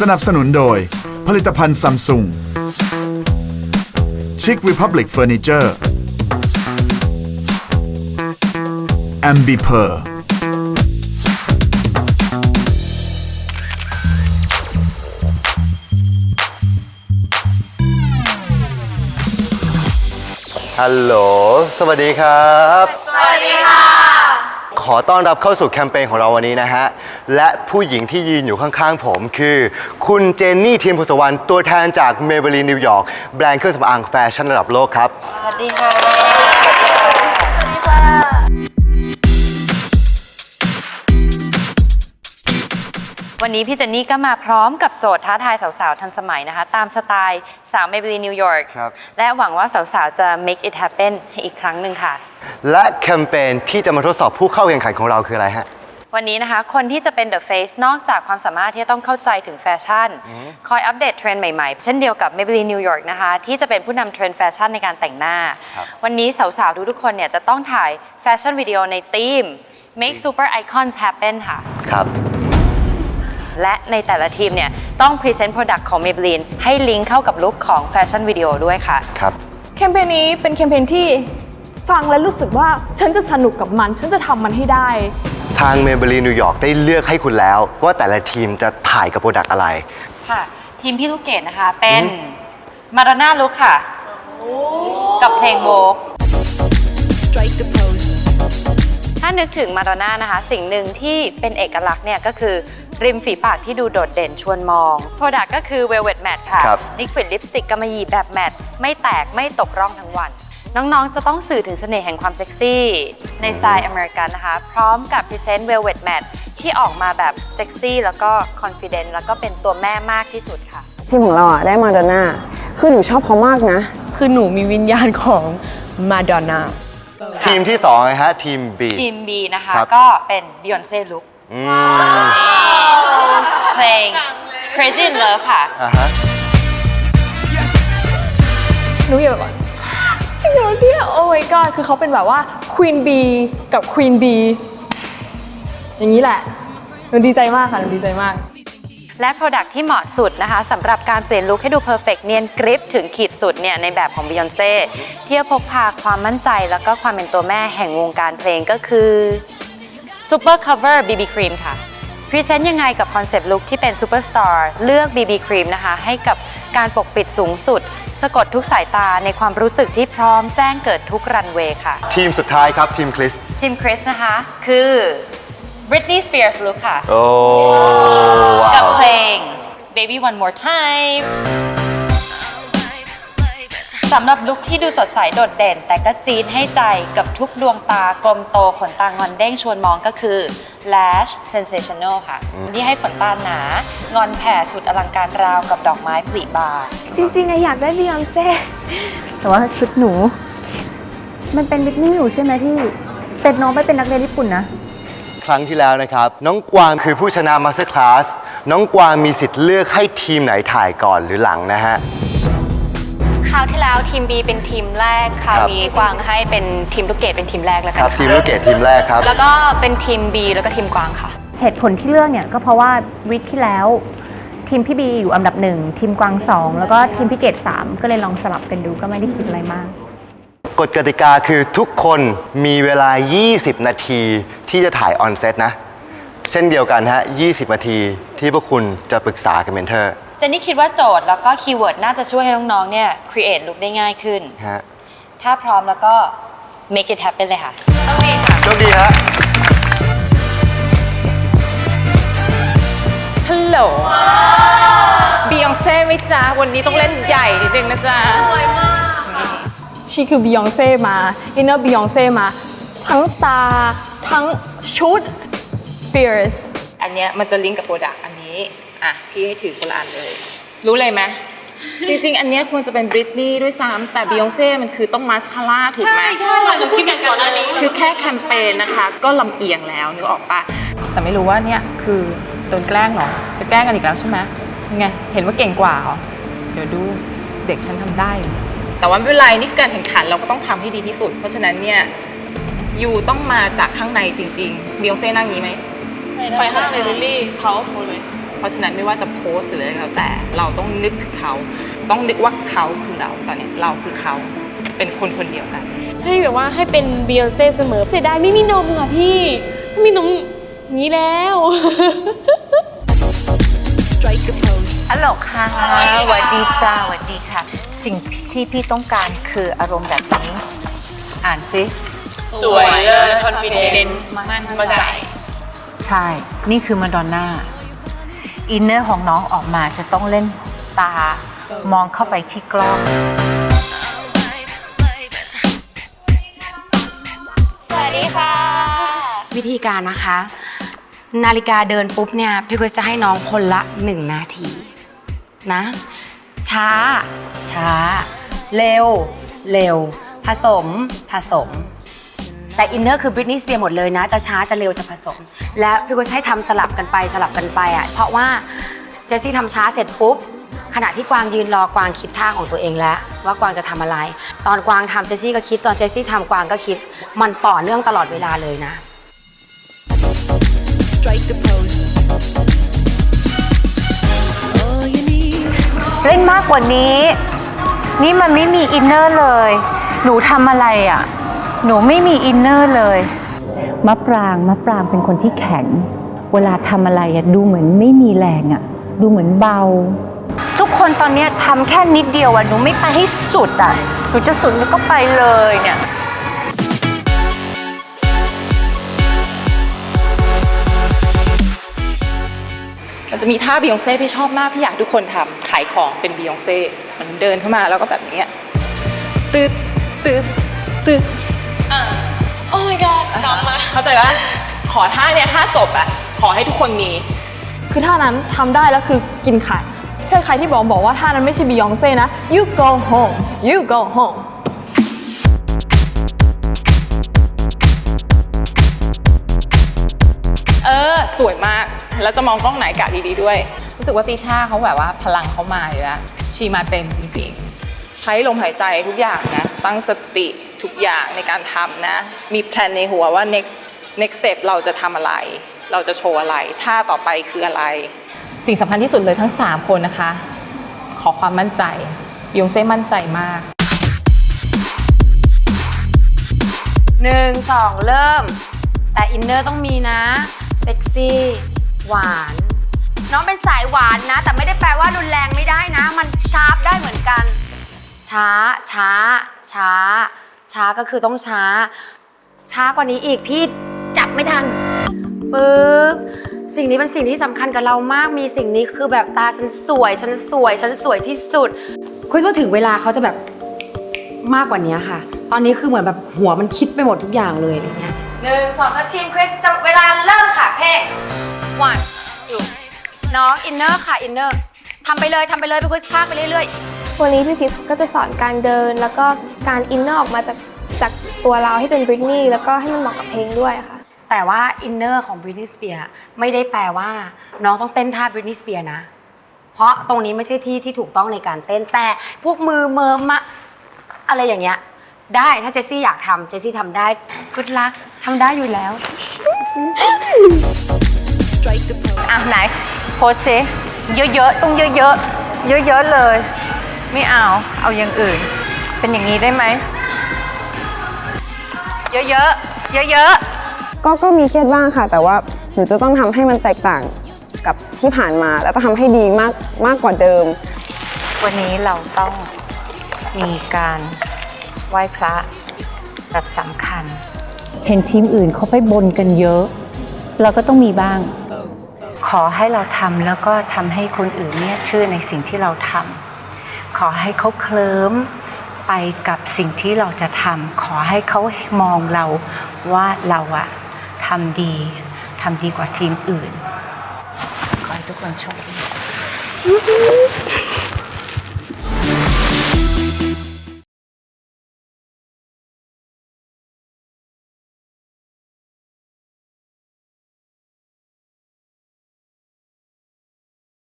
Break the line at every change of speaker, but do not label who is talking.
สนับสนุนโดย ผลิตภัณฑ์ซัมซุง Chic Republic Furniture a m b i p e r
ฮัลโหล สวัสดีครับ สวัสดีค่ะ ขอต้อนรับเข้าสู่แคมเปญของเราวันนี้นะฮะ และผู้หญิงที่ยืนอยู่ข้างๆผมคือ คุณเจนนี่เทียมพุทธวันตัวแทนจากเมเบลีนิวยอร์กแบรนด์เครื่องสำอางแฟชั่นระดับโลกครับ
สวัสดีค่ะ วันนี้พี่เจนนี่ก็มาพร้อมกับโจทย์ท้าทายสาวๆ ทันสมัยนะคะ ตามสไตล์สาวเมเบลีนิวยอร์ก
ครับ
และหวังว่าสาวๆ จะ make it happen ให้อีกครั้งหนึ่งค่ะ
และแคมเปญที่จะมาทดสอบผู้เข้าแข่งขันของเราคืออะไรฮะ
วันนี้นะคะ คนที่จะเป็น The Face นอกจากความสามารถที่จะต้องเข้าใจถึงแฟชั่น คอยอัปเดตเทรนด์ใหม่ๆ เช่นเดียวกับ Maybelline New York นะคะ ที่จะเป็นผู้นำเทรนด์แฟชั่นในการแต่งหน้า
ครับ
วันนี้สาวๆ ทุกๆ คนเนี่ยจะต้องถ่ายแฟชั่นวิดีโอในธีม Make Super Icons Happen ค่ะ
ครับ
และในแต่ละทีมเนี่ยต้อง Present Product ของ Maybelline ให้ลิงก์เข้ากับลุคของแฟชั่นวิดีโอด้วยค่ะ
ครับ
แคมเปญนี้เป็นแคมเปญที่ฟังแล้วรู้สึกว่าฉันจะสนุกกับมัน ฉันจะทำมันให้ได้
ทางเมเบลีนิวยอร์กได้เลือกให้คุณแล้ว ว่าแต่ละทีมจะถ่ายกับโปรดักต์อะไร
ค่ะ ทีมพี่ลูกเกดนะคะ เป็นมา d อน่าลุคค่ะ กับเพลงโวกถ้า นึกถึงมา d อน่านะคะ สิ่งหนึ่งที่เป็นเอกลักษณ์เนี่ยก็คือริมฝีปากที่ดูโดดเด่นชวนมอง Product ก็คือ Velvet Matte ค่ะ
ครับ
Liquid Lipstick กำมะหยี่แบบแมตต์ไม่แตกไม่ตกร่องทั้งวัน น้องๆ จะต้องสื่อถึงเสน่ห์แห่งความเซ็กซี่ ในสไตล์อเมริกันนะคะ พร้อมกับ Present Velvet Matte ที่ออกมาแบบเซ็กซี่แล้วก็ confident แล้วก็เป็นตัวแม่มากที่สุดค่ะ
ทีมของเราอะได้มาดอนน่าคือหนูชอบเขามากนะ
คือหนูมีวิญญาณของมาดอนน่า
ทีมที่สองนะฮะทีม B
ทีม B นะคะ
ครับ
ก็เป็น Beyonce Look
อืม
เพลง Crazy in Love ค่ะ
อ่าฮะ
หนูอย่าแบบว่าจริงเหรอเนี่ยโอ้ my god คือเขาเป็นแบบว่า Queen B กับ Queen B อย่างนี้แหละหนูดีใจมากค่ะหนูดีใจมาก
และ Product ที่เหมาะสุดนะคะสำหรับการเปลี่ยนลุคให้ดูเพอร์เฟกเนียนกริปถึงขีดสุดเนี่ยในแบบของ Beyonce ที่จะพกพาความมั่นใจแล้วก็ความเป็นตัวแม่แห่งวงการเพลงก็คือ Super Cover BB Cream ค่ะ พรีเซนต์ยังไงกับคอนเซปต์ลุคที่เป็น Superstar เลือก BB Cream นะคะให้กับการปกปิดสูงสุด สะกดทุกสายตาในความรู้สึกที่พร้อมแจ้งเกิดทุกรันเวย์ค่ะ
ทีมสุดท้ายครับทีมคริส
ทีมคริสนะคะคือ Britney Spears look ค่ะ
โอ้ว้า
กับ
ว
เพลง Baby One More Time สำหรับลุคที่ดูสดใสโดดเด่น แต่ก็จี๊ดให้ใจกับทุกดวงตากลมโตขนตางอนเด้งชวนมองก็คือ Lash Sensational ค่ะ ที่ให้ขนตาหนา งอนแผ่สุดอลังการราวกับดอกไม้ปลีบาน
จริงๆอะอยากได้บียอนเซ่แต่ว่าชุดหนู มันเป็นบิทนี่อยู่ใช่ไหมที่เป็นน้องไปเป็นนักเรียนญี่ปุ่นนะ
ครั้งที่แล้วนะครับ น้องกวางคือผู้ชนะมาสเตอร์คลาสน้องกวางมีสิทธิ์เลือกให้ทีมไหนถ่ายก่อนหรือหลังนะฮะ
คราวที่แล้วทีม B เป็นทีมแรกคราวนี้กวางให้เป็นทีมลูกเกดเป็นทีมแรกแล้ว
ค
กัน
รับ
ค่ะ
ทีมลูกเกดทีมแรกครับ
แล้วก็เป็นทีม B แล้วก็ทีมกวางค่ะ
เหตุผลที่เลือกเนี่ยก็เพราะว่าวิกที่แล้ว ทีมพี่บีอยู่อันดับหนึ่งทีมกวางสองแล้วก็ทีมพี่เกดสามก็เลยลองสลับกันดูก็ไม่ได้คิดอะไรมาก
กฎกติกาคือทุกคนมีเวลา 20 นาทีที่จะถ่ายออนเซตนะ เช่นเดียวกันฮะ 20 นาทีที่พวกคุณจะปรึกษากับเมนเทอร์
เจนนี่คิดว่าโจทย์แล้วก็คีย์เวิร์ดน่าจะช่วยให้น้องๆ เนี่ย create look ได้ง่ายขึ้น
ฮะ
ถ้าพร้อมแล้วก็ make it happen เลยค่ะ
โชคดีฮะ
ฮัลโหลบียองเซ่ไหมจ๊ะ วันนี้ต้องเล่นใหญ่นิดนึงนะจ๊ะ
ชีคือบียองเซ่มาอินเนอร์บียองเซ่มา ทั้งตา ทั้งชุด fierce
อันเนี้ยมันจะลิงก์กับโปรดักต์อันนี้ อะ พี่ให้ถือคนละอันเลย รู้เลยไหมจริงๆ อันเนี้ยควรจะเป็นบริตนี่ด้วยซ้ำแต่บียองเซ่มันคือต้องมาสคาร่าถูกไหมใช่เราคิดกันก่อนหน้านี้ คือแค่แคมเปญนะคะ ก็ลำเอียงแล้วนึกออกปะ
แต่ไม่รู้ว่าเนี่ยคือโดนแกล้งเหรอ จะแกล้งกันอีกแล้วใช่ไหมยังไง เห็นว่าเก่งกว่าเหรอ เดี๋ยวดูเด็กฉันทำได้
แต่ว่าไม่เป็นไรนี่คือการแข่งขันเราก็ต้องทำให้ดีที่สุด เพราะฉะนั้นเนี่ยยูต้องมาจากข้างในจริงๆบิยองเซ่นั่งนี้ไหมไปห้างเลยลิลลี่เขาเลย เพราะฉะนั้นไม่ว่าจะโพสหรืออะไรก็แล้วแต่เราต้องนึกถึงเขา ต้องนึกว่าเขาคือเราตอนเนี้ยเราคือเขาเป็นคนคนเดียวกัน
ให้แบบว่าให้เป็นบียอนเซ่เสมอเสียดายไม่มีนมอะพี่ไม่มีนมนี้แล้ว
ฮัลโหลค่ะสวัสดีจ้าสวัสดีค่ะ สิ่งที่พี่ต้องการคืออารมณ์แบบนี้ อ่านซิ
สวยเลย confident มั่นใจ
ใช่ นี่คือมาดอนน่า อินเนอร์ของน้องออกมาจะต้องเล่นตามองเข้าไปที่กล้อง
สวัสดีค่ะ
วิธีการนะคะ นาฬิกาเดินปุ๊บเนี่ย พี่ก็จะให้น้องคนละ 1 นาที นะ ช้า ช้า เร็ว เร็ว ผสม ผสม แต่อินเนอร์คือบริ t นี y สเปียหมดเลยนะ จะช้า จะเร็ว จะผสม และพี่ก็ให้ทำสลับกันไปสลับกันไปอะ เพราะว่าเจสซี่ทำช้าเสร็จปุ๊บ ขณะที่กวางยืนรอกวางคิดท่าของตัวเองแล้ว ว่ากวางจะทำอะไร ตอนกวางทำเจสซี่ก็คิด ตอนเจสซี่ทำกวางก็คิด มันต่อเนื่องตลอดเวลาเลยนะ
เล่นมากกว่านี้ นี่มันไม่มีอินเนอร์เลย หนูทำอะไรอะ หนูไม่มีอินเนอร์เลย
มะปรางมะปรางเป็นคนที่แข็ง เวลาทำอะไรอะดูเหมือนไม่มีแรงอะดูเหมือนเบา
ทุกคนตอนเนี้ยทำแค่นิดเดียวอะหนูไม่ไปให้สุดอะหนูจะสุดหนูก็ไปเลยเนี่ย
จะมีท่าบิยองเซ่พี่ชอบมากพี่อยากให้ทุกคนทำขายของเป็นบิยองเซ่มันเดินเข้ามาแล้วก็แบบนี้ตืดตืดตืด
โอ้ my god จำมา
เข้าใจปะขอท่าเนี่ยท่าจบอะขอให้ทุกคนมี
คือท่านั้นทำได้แล้วคือกินไข่ถ้าใครที่บอกบอกว่าท่านั้นไม่ใช่บียองเซ่นะ you go home you go home
เออ สวยมาก แล้วจะมองกล้องไหนกะดีๆด้วย
รู้สึกว่าติช่าเขาแบบว่าพลังเขามาอยู่แล้วชีมาเต็มจริง
ใช้ลมหายใจทุกอย่างนะ ตั้งสติทุกอย่างในการทำนะ มีแพลนในหัวว่า next next step เราจะทำอะไร เราจะโชว์อะไรท่าต่อไปคืออะไร
ๆสิ่งสำคัญที่สุดเลยทั้ง 3 คนนะคะ ขอความมั่นใจยงเซ่มั่นใจมาก
หนึ่งสองเริ่ม แต่อินเนอร์ต้องมีนะ เซ็กซี่ หวาน น้องเป็นสายหวานนะ แต่ไม่ได้แปลว่ารุนแรงไม่ได้นะ มันชาร์ปได้เหมือนกัน ช้า ช้า ช้า ช้าก็คือต้องช้า ช้ากว่านี้อีกพี่จับไม่ทันปึ๊บสิ่งนี้เป็นสิ่งที่สำคัญกับเรามาก มีสิ่งนี้คือแบบตาฉันสวย ฉันสวย ฉันสวยที่สุด คุยว่าถึงเวลาเขาจะแบบมากกว่านี้ค่ะ ตอนนี้คือเหมือนแบบหัวมันคิดไปหมดทุกอย่างเลยอะไรเงี้ยหนึ่งสองสามทีมคริสจะเวลาเริ่มค่ะ เพลง one two น้องอินเนอร์ค่ะอินเนอร์ทำไปเลยทำไปเลยไปคริสพากไปเรื่อย
วันนี้พี่คริสก็จะสอนการเดิน แล้วก็การอินเนอร์ออกมาจากจากตัวเราให้เป็นบริตนี่แล้วก็ให้มันเหมาะกับเพลงด้วยค่ะ
ๆแต่ว่าอินเนอร์ของ Britney Spears ไม่ได้แปลว่า น้องต้องเต้นท่า Britney Spears นะ เพราะตรงนี้ไม่ใช่ที่ที่ถูกต้องในการเต้นแต่พวกมือเมิมมะอะไรอย่างเงี้ยได้ถ้าเจสซี่อยากทำเจสซี่ทำได้ good luck ทำได้อยู่แล้ว
อะไหนโพสซิเยอะๆต้องเยอะๆเยอะๆเลย ไม่เอาเอาอย่างอื่น เป็นอย่างนี้ได้ไหมเยอะๆเยอะๆ
ก็ก็มีเครียดบ้างค่ะ แต่ว่าหนูจะต้องทำให้มันแตกต่างกับที่ผ่านมาแล้วก็ทำให้ดีมากมากกว่าเดิม
วันนี้เราต้องมีการไหว้พระแบบสำคัญ
เห็นทีมอื่นเขาไปบนกันเยอะ เราก็ต้องมีบ้าง
ขอให้เราทำแล้วก็ทำให้คนอื่นเนี่ยเชื่อในสิ่งที่เราทำขอให้เขาเคลิ้มไปกับสิ่งที่เราจะทำขอให้เขามองเราว่าเราอะทำดีทำดีกว่าทีมอื่น ขอให้ทุกคนโชคดี